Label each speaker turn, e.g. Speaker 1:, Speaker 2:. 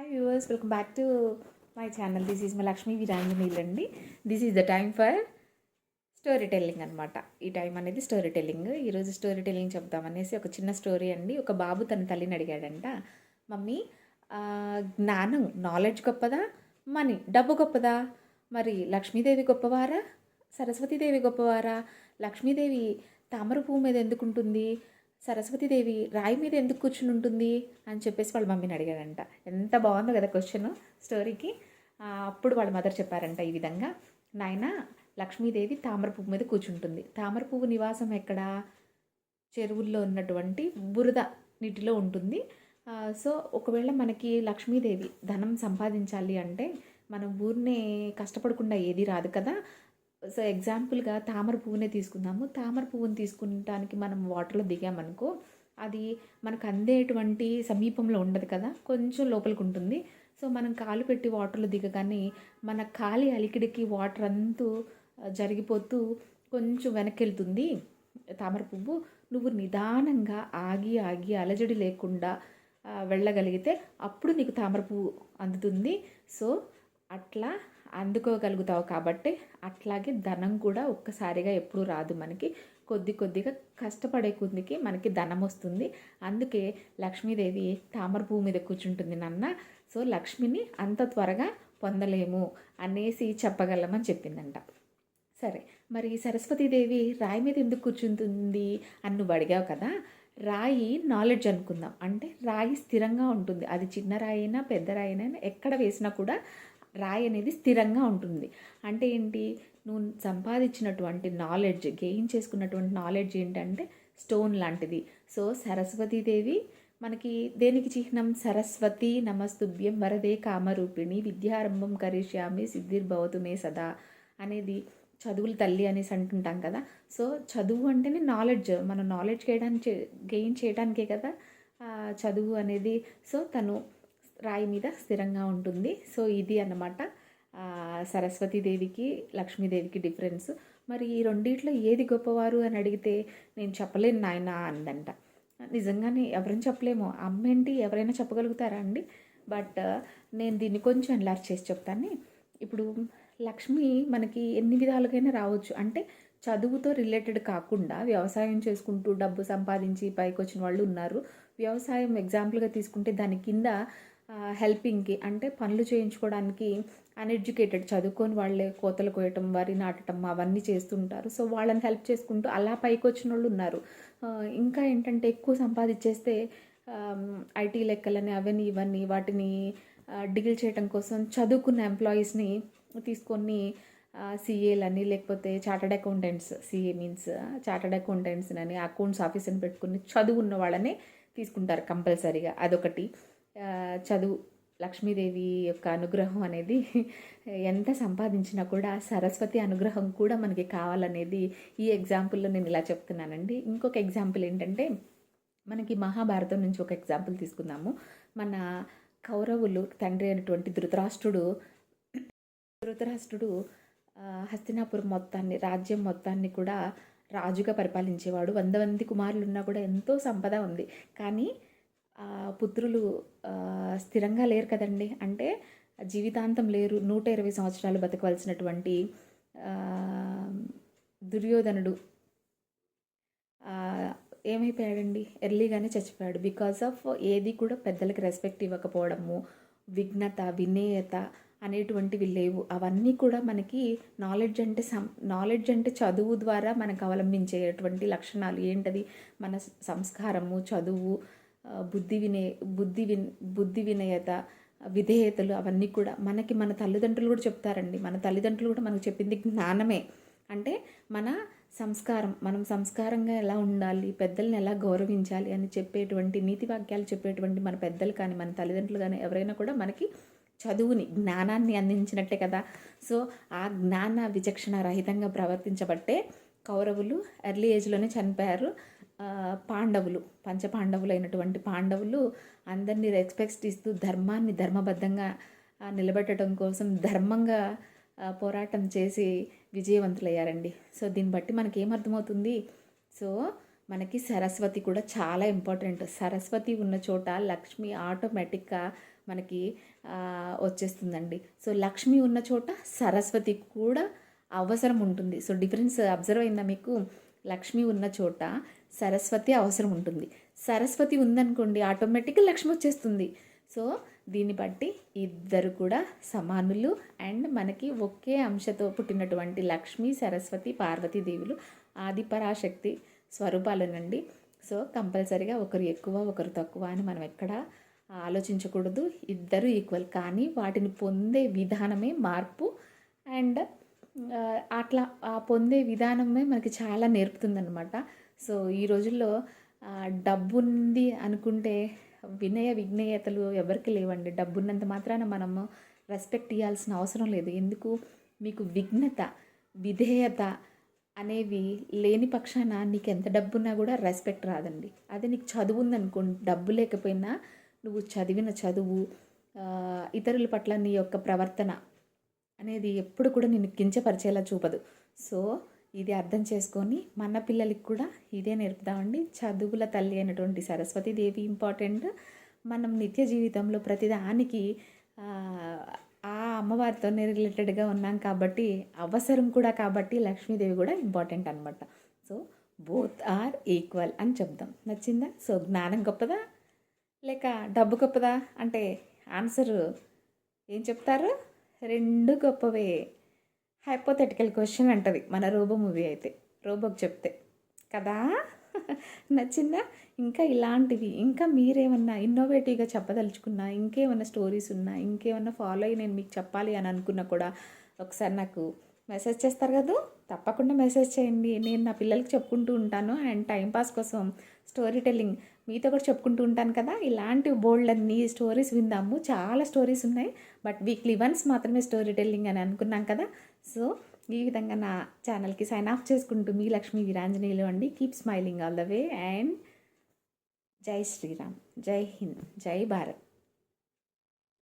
Speaker 1: Hi viewers welcome back to my channel this is my Lakshmi వీరాంజనీల్ అండి this is the time for story telling అనమాట ఈ time అనేది story telling ఈరోజు story telling చెప్దామనేసి ఒక చిన్న స్టోరీ అండి. ఒక బాబు తన తల్లిని అడిగాడంట. మమ్మీ జ్ఞానం నాలెడ్జ్ గొప్పదా? మనీ డబ్బు గొప్పదా? మరి లక్ష్మీదేవి గొప్పవారా? సరస్వతీదేవి గొప్పవారా? లక్ష్మీదేవి తామర పువ్వు మీద ఎందుకు ఉంటుంది సరస్వతీదేవి రాయి మీద ఎందుకు కూర్చుని ఉంటుంది అని చెప్పేసి వాళ్ళ మమ్మీని అడిగాడంట. ఎంత బాగుందో కదా క్వశ్చన్ స్టోరీకి అప్పుడు వాళ్ళ మదర్ చెప్పారంట ఈ విధంగా నాయన లక్ష్మీదేవి తామర పువ్వు మీద కూర్చుంటుంది. తామర పువ్వు నివాసం ఎక్కడ? చెరువుల్లో ఉన్నటువంటి బురద నీటిలో ఉంటుంది. సో ఒకవేళ మనకి లక్ష్మీదేవి ధనం సంపాదించాలి అంటే మనం ఊరినే కష్టపడకుండా ఏది రాదు కదా. సో ఎగ్జాంపుల్గా తామర పువ్వునే తీసుకుందాము. తామర పువ్వుని తీసుకుంటానికి మనం వాటర్లో దిగామనుకో అది మనకు అందేటువంటి సమీపంలో ఉండదు కదా కొంచెం లోపలికి ఉంటుంది. సో మనం కాలు పెట్టి వాటర్లో దిగగానే మన కాలి అలికిడికి వాటర్ అంతూ జరిగిపోతూ కొంచెం వెనక్కి వెళ్తుంది తామర పువ్వు. నువ్వు నిదానంగా ఆగి ఆగి అలజడి లేకుండా వెళ్ళగలిగితే అప్పుడు నీకు తామర పువ్వు అందుతుంది. సో అట్లా అందుకోగలుగుతావు కాబట్టి అట్లాగే ధనం కూడా ఒక్కసారిగా ఎప్పుడు రాదు మనకి. కొద్ది కొద్దిగా కష్టపడే కొద్దికి మనకి ధనం వస్తుంది. అందుకే లక్ష్మీదేవి తామర పువ్వు మీద కూర్చుంటుంది నాన్న. సో లక్ష్మిని అంత త్వరగా పొందలేము అనేసి చెప్పగలమని చెప్పిందంట. సరే మరి సరస్వతీదేవి రాయి మీద ఎందుకు కూర్చుంటుంది అని నువ్వు అడిగావు కదా? రాయి నాలెడ్జ్ అనుకుందాం. అంటే రాయి స్థిరంగా ఉంటుంది. అది చిన్న రాయి అయినా పెద్ద రాయి అయినా ఎక్కడ వేసినా కూడా రాయి అనేది స్థిరంగా ఉంటుంది. అంటే ఏంటి? నువ్వు సంపాదించినటువంటి నాలెడ్జ్ గెయిన్ చేసుకున్నటువంటి నాలెడ్జ్ ఏంటంటే స్టోన్ లాంటిది. సో సరస్వతీదేవి మనకి దేనికి చిహ్నం? సరస్వతి నమస్తుభ్యం వరదే కామరూపిణి విద్యారంభం కరిష్యామి సిద్ధిర్భవతు మే సదా అనేది చదువుల తల్లి అనేసి అంటుంటాం కదా. సో చదువు అంటేనే నాలెడ్జ్ మనం నాలెడ్జ్ చేయడానికి గెయిన్ చేయడానికే కదా చదువు అనేది. సో తను రాయి మీద స్థిరంగా ఉంటుంది. సో ఇది అన్నమాట. సరస్వతీదేవికి లక్ష్మీదేవికి డిఫరెన్స్. మరి ఈ రెండిట్లో ఏది గొప్పవారు అని అడిగితే నేను చెప్పలేను నాయన అందంట. నిజంగానే ఎవరైనా చెప్పలేము. అమ్మేంటి ఎవరైనా చెప్పగలుగుతారా అండి? బట్ నేను దీన్ని కొంచెం ఎన్లార్జ్ చేసి చెప్తాను. ఇప్పుడు లక్ష్మి మనకి ఎన్ని విధాలుగైనా రావచ్చు. అంటే చదువుతో రిలేటెడ్ కాకుండా వ్యవసాయం చేసుకుంటూ డబ్బు సంపాదించి పైకి వచ్చిన వాళ్ళు ఉన్నారు. వ్యవసాయం ఎగ్జాంపుల్గా తీసుకుంటే దాని కింద హెల్పింగ్కి అంటే పనులు చేయించుకోవడానికి అన్ఎడ్యుకేటెడ్ చదువుకొని వాళ్ళే కోతలు కోయటం వరి నాటటం అవన్నీ చేస్తుంటారు. సో వాళ్ళని హెల్ప్ చేసుకుంటూ అలా పైకి వచ్చిన వాళ్ళు ఉన్నారు ఇంకా ఏంటంటే ఎక్కువ సంపాదించేస్తే ఐటీ లెక్కలని అవన్నీ ఇవన్నీ వాటిని డీల్ చేయడం కోసం చదువుకున్న ఎంప్లాయీస్ని తీసుకొని సిఏలని లేకపోతే chartered accountants CA means chartered accountants అని అకౌంట్స్ ఆఫీస్ని పెట్టుకుని చదువున్న వాళ్ళనే తీసుకుంటారు కంపల్సరీగా. అదొకటి. చదువు లక్ష్మీదేవి యొక్క అనుగ్రహం అనేది ఎంత సంపాదించినా కూడా సరస్వతి అనుగ్రహం కూడా మనకి కావాలనేది ఈ ఎగ్జాంపుల్లో నేను ఇలా చెప్తున్నానండి. ఇంకొక ఎగ్జాంపుల్ ఏంటంటే మనకి మహాభారతం నుంచి ఒక ఎగ్జాంపుల్ తీసుకుందాము. మన కౌరవులు తండ్రి అయినటువంటి ధృతరాష్ట్రుడు ధృతరాష్ట్రుడు హస్తినాపురం మొత్తాన్ని రాజ్యం మొత్తాన్ని కూడా రాజుగా పరిపాలించేవాడు. వంద మంది కుమారులు ఉన్నా కూడా ఎంతో సంపద ఉంది. కానీ పుత్రులు స్థిరంగా లేరు కదండి. అంటే జీవితాంతం లేరు. నూట ఇరవై సంవత్సరాలు బతకవలసినటువంటి దుర్యోధనుడు. ఏమైపోయాడండి? ఎర్లీగానే చచ్చిపోయాడు. బికాస్ ఆఫ్ ఏది కూడా పెద్దలకు రెస్పెక్ట్ ఇవ్వకపోవడము విఘ్నత వినేయత అనేటువంటివి లేవు. అవన్నీ కూడా మనకి నాలెడ్జ్ అంటే సం నాలెడ్జ్ అంటే చదువు ద్వారా మనకు అవలంబించేటువంటి లక్షణాలు. ఏంటది? మన సంస్కారము చదువు బుద్ధి వినే బుద్ధి విన్ బుద్ధి వినయత విధేయతలు అవన్నీ కూడా మనకి మన తల్లిదండ్రులు కూడా చెప్తారండి. మన తల్లిదండ్రులు కూడా మనకు చెప్పింది జ్ఞానమే. అంటే మన సంస్కారం మనం సంస్కారంగా ఎలా ఉండాలి పెద్దల్ని ఎలా గౌరవించాలి అని చెప్పేటువంటి నీతి వాక్యాలు చెప్పేటువంటి మన పెద్దలు కానీ మన తల్లిదండ్రులు కానీ ఎవరైనా కూడా మనకి చదువుని జ్ఞానాన్ని అందించినట్టే కదా. సో ఆ జ్ఞాన విచక్షణ రహితంగా ప్రవర్తించబట్టే కౌరవులు ఎర్లీ ఏజ్లోనే చనిపోయారు. పాండవులు పంచపాండవులు అయినటువంటి పాండవులు అందరినీ రెస్పెక్ట్ ఇస్తూ ధర్మాన్ని ధర్మబద్ధంగా నిలబెట్టడం కోసం ధర్మంగా పోరాటం చేసి విజయవంతులయ్యారండి. సో దీన్ని బట్టి మనకి ఏమర్థమవుతుంది సో మనకి సరస్వతి కూడా చాలా ఇంపార్టెంట్. సరస్వతి ఉన్న చోట లక్ష్మి ఆటోమేటిక్గా మనకి వచ్చేస్తుందండి. సో లక్ష్మి ఉన్న చోట సరస్వతి కూడా అవసరం ఉంటుంది. సో డిఫరెన్స్ అబ్జర్వ్ అయిందా మీకు? లక్ష్మి ఉన్న చోట సరస్వతి అవసరం ఉంటుంది. సరస్వతి ఉందనుకోండి ఆటోమేటిక్గా లక్ష్మి వచ్చేస్తుంది. సో దీన్ని బట్టి ఇద్దరు కూడా సమానులు. అండ్ మనకి ఒకే అంశతో పుట్టినటువంటి లక్ష్మి సరస్వతి పార్వతీదేవులు ఆదిపరాశక్తి స్వరూపాలనండి. సో కంపల్సరిగా ఒకరు ఎక్కువ ఒకరు తక్కువ అని మనం ఎక్కడ ఆలోచించకూడదు. ఇద్దరు ఈక్వల్. కానీ వాటిని పొందే విధానమే మార్పు. అండ్ అట్లా ఆ పొందే విధానమే మనకి చాలా నేర్పుతుందనమాట సో ఈ రోజుల్లో డబ్బు ఉంది అనుకుంటే వినయ విజ్ఞేయతలు ఎవరికి లేవండి. డబ్బున్నంత మాత్రాన మనము రెస్పెక్ట్ ఇవ్వాల్సిన అవసరం లేదు. ఎందుకు? మీకు విఘ్నత విధేయత అనేవి లేని పక్షాన నీకు ఎంత డబ్బున్నా కూడా రెస్పెక్ట్ రాదండి. అదే నీకు చదువు ఉందనుకోండి డబ్బు లేకపోయినా నువ్వు చదివిన చదువు ఇతరుల పట్ల నీ యొక్క ప్రవర్తన అనేది ఎప్పుడు కూడా నిన్ను కించపరిచేలా చూపదు. సో ఇది అర్థం చేసుకొని మన పిల్లలకి కూడా ఇదే నేర్పుదామండి. చదువుల తల్లి అయినటువంటి సరస్వతీదేవి ఇంపార్టెంట్. మనం నిత్య జీవితంలో ప్రతిదానికి ఆ, అమ్మవారితోనే రిలేటెడ్గా ఉన్నాం కాబట్టి అవసరం కూడా కాబట్టి లక్ష్మీదేవి కూడా ఇంపార్టెంట్ అనమాట సో బోత్ ఆర్ ఈక్వల్ అని చెప్దాం. నచ్చిందా? సో జ్ఞానం గొప్పదా? లేక డబ్బు గొప్పదా? అంటే ఆన్సర్ ఏం చెప్తారు? రెండు గొప్పవే. హైపోథెటికల్ క్వశ్చన్ అంటది మన రోబో మూవీ అయితే. రోబోకి చెప్తే కదా? నచ్చిందా? ఇంకా ఇలాంటివి ఇంకా మీరేమన్నా ఇన్నోవేటివ్గా చెప్పదలుచుకున్నా ఇంకేమన్నా స్టోరీస్ ఉన్నా ఇంకేమన్నా ఫాలో అయ్యి నేను మీకు చెప్పాలి అని అనుకున్నా కూడా ఒకసారి నాకు మెసేజ్ చేస్తారు కదా? తప్పకుండా మెసేజ్ చేయండి. నేను నా పిల్లలకి చెప్పుకుంటూ ఉంటాను. అండ్ టైంపాస్ కోసం స్టోరీ టెల్లింగ్ మీతో కూడా చెప్పుకుంటూ ఉంటాను కదా ఇలాంటి బోల్డ్ అన్ని స్టోరీస్ విందాము. చాలా స్టోరీస్ ఉన్నాయి బట్ వీక్లీ వన్స్ మాత్రమే స్టోరీ టెల్లింగ్ అని అనుకున్నాం కదా. సో ఈ విధంగా నా ఛానల్కి సైన్ ఆఫ్ చేసుకుంటూ మీ లక్ష్మీ వీరాంజనేయులు అండి. Keep smiling all the way and జై శ్రీరామ్ జై హింద్ జై భారత్